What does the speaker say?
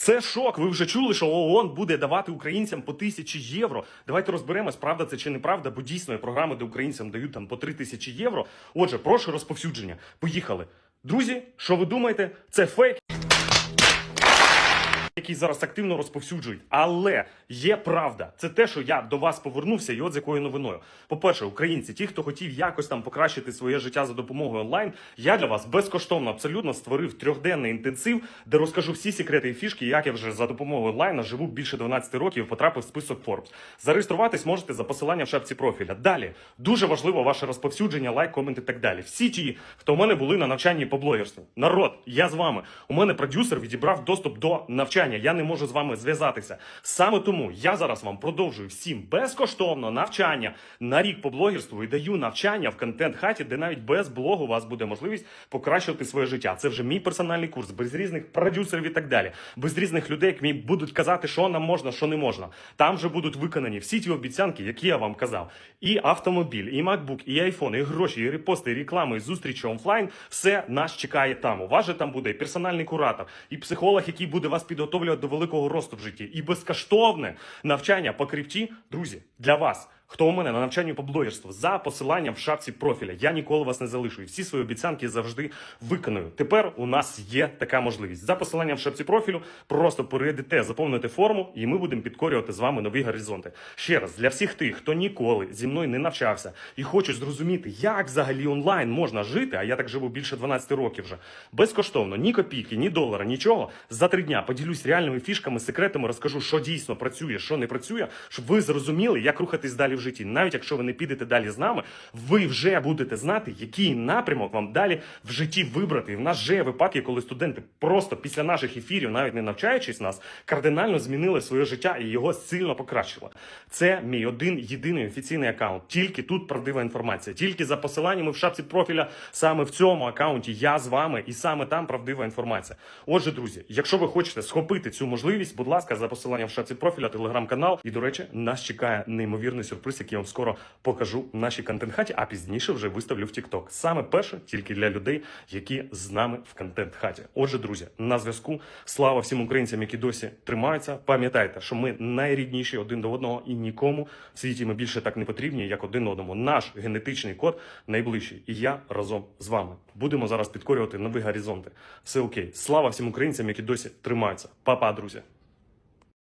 Це шок. Ви вже чули, що ООН буде давати українцям по тисячі євро. Давайте розберемось, правда це чи неправда, бо дійсно програми, де українцям дають там по три тисячі євро. Отже, прошу розповсюдження. Поїхали. Друзі, що ви думаєте? Це фейк. Який зараз активно розповсюджують, але є правда. Це те, що я до вас повернувся, і от з якою новиною. По-перше, українці, ті, хто хотів якось там покращити своє життя за допомогою онлайн, я для вас безкоштовно абсолютно створив трьохденний інтенсив, де розкажу всі секрети і фішки, як я вже за допомогою онлайна живу більше 12 років, і потрапив в список Forbes. Зареєструватись можете за посиланням в шапці профіля. Далі дуже важливо ваше розповсюдження, лайк, комент і так далі. Всі ті, хто у мене були на навчанні по блогерству. Народ, я з вами. У мене продюсер відібрав доступ до навчання. Я не можу з вами зв'язатися. Саме тому я зараз вам продовжую всім безкоштовно навчання на рік по блогерству і даю навчання в контент хаті, де навіть без блогу у вас буде можливість покращувати своє життя. Це вже мій персональний курс, без різних продюсерів і так далі, без різних людей, які будуть казати, що нам можна, що не можна. Там вже будуть виконані всі ті обіцянки, які я вам казав. І автомобіль, і MacBook, і iPhone, і гроші, і репости, і реклами, і зустрічі офлайн. Все нас чекає там. У вас же там буде і персональний куратор, і психолог, який буде вас підготовлювати до великого росту в житті, і безкоштовне навчання по крипті, друзі, для вас. Хто у мене на навчанні по блогерству за посиланням в шапці профіля. Я ніколи вас не залишу. І всі свої обіцянки завжди виконую. Тепер у нас є така можливість. За посиланням в шапці профілю просто перейдете, заповнити форму, і ми будемо підкорювати з вами нові горизонти. Ще раз для всіх тих, хто ніколи зі мною не навчався і хочуть зрозуміти, як взагалі онлайн можна жити. А я так живу більше 12 років вже безкоштовно, ні копійки, ні долара, нічого. За три дня поділюсь реальними фішками, секретами, розкажу, що дійсно працює, що не працює, щоб ви зрозуміли, як рухатись далі в житті. Навіть якщо ви не підете далі з нами, ви вже будете знати, який напрямок вам далі в житті вибрати. І в нас вже є випадки, коли студенти просто після наших ефірів, навіть не навчаючись нас, кардинально змінили своє життя і його сильно покращило. Це мій один єдиний офіційний аккаунт. Тільки тут правдива інформація, тільки за посиланнями в шапці профіля, саме в цьому аккаунті я з вами, і саме там правдива інформація. Отже, друзі, якщо ви хочете схопити цю можливість, будь ласка, за посиланням в шапці профіля, телеграм-канал. І до речі, нас чекає неймовірний сюрприз, який я вам скоро покажу в нашій контент-хаті, а пізніше вже виставлю в TikTok. Саме перше тільки для людей, які з нами в контент-хаті. Отже, друзі, на зв'язку. Слава всім українцям, які досі тримаються. Пам'ятайте, що ми найрідніші один до одного і нікому в світі ми більше так не потрібні, як один одному. Наш генетичний код найближчий. І я разом з вами. Будемо зараз підкорювати нові горизонти. Все окей. Слава всім українцям, які досі тримаються. Па-па, друзі.